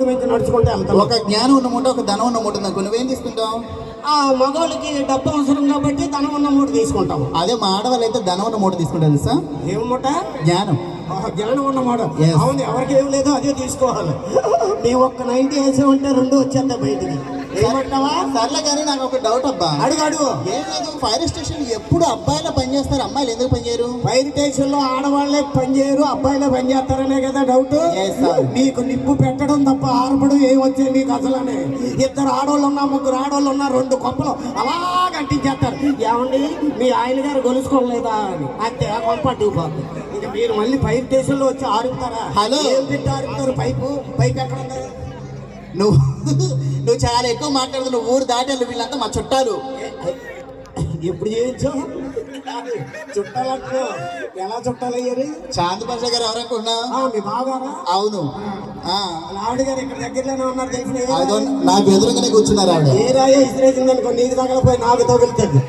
ఒక జ్ఞానం ఉన్న మూట ఒక ధనం ఉన్న మూట అనుకో నువ్వేం తీసుకుంటావు? ఆ మగవాళ్ళకి డబ్బు అవసరం కాబట్టి ధనం ఉన్న మూడు తీసుకుంటాం అదే మా ఆడవాళ్ళు అయితే ధనం ఉన్న మూట తీసుకుంటారు తెలుసా? ఏమన్నమాట జ్ఞానం. జ్ఞానం ఉన్నమాట Yes. అవును ఎవరికి ఏం లేదో అదే తీసుకోవాలి. మేము ఒక్క నైన్టీ వేసామంటే రెండు వచ్చేద్దాం బయటికి. ఏమంటావా సర్లే కానీ నాకు ఒక డౌట్ అబ్బా. అడుగు అడుగు. ఏం లేదు ఫైర్ స్టేషన్ ఎప్పుడు అబ్బాయిలు పనిచేస్తారు అమ్మాయిలు ఎందుకు పనిచేయరు ఫైర్ స్టేషన్లో ఆడవాళ్ళే పని చేయరు అబ్బాయిలే పని చేస్తారనే కదా డౌట్. మీకు నిప్పు పెట్టడం తప్ప ఆర్పడం ఏం వచ్చేది మీకు అసలనే ఇద్దరు ఆడవాళ్ళు ఉన్నా ముగ్గురు ఆడవాళ్ళు ఉన్నా రెండు కొంపలు అలా కట్టించేస్తారు ఏమండి మీ ఆయన గారు గొలుసుకోలేదా అని. అంతే ఆ కొంప అడ్డుకుపోతుంది ఇక మీరు మళ్ళీ ఫైర్ స్టేషన్లో వచ్చి ఆడుతారా Hello. ఏం పెట్టి ఆడుతారు పైపు పైపు ఎక్కడ ఉంది? నువ్వు నువ్వు చాలా ఎక్కువ మాట్లాడుతు నువ్వు ఊరు దాటారు వీళ్ళంతా మా చుట్టాలు ఎప్పుడు చేయించావు చుట్టాలకు ఎలా చుట్టాలయ్యారు చాంద్ పాషా గారు ఎవరనుకున్నా ఆ, మీ బాగారా అవును ఆ, ఆవిడ గారు ఇక్కడ దగ్గరలోనే ఉన్నారు తెలిసిన నాకు ఎదురుగానే కూర్చున్నారు ఆవిడ ఏ రాయో అనుకో నీకు తగలపోయి నాకు తగులుతుంది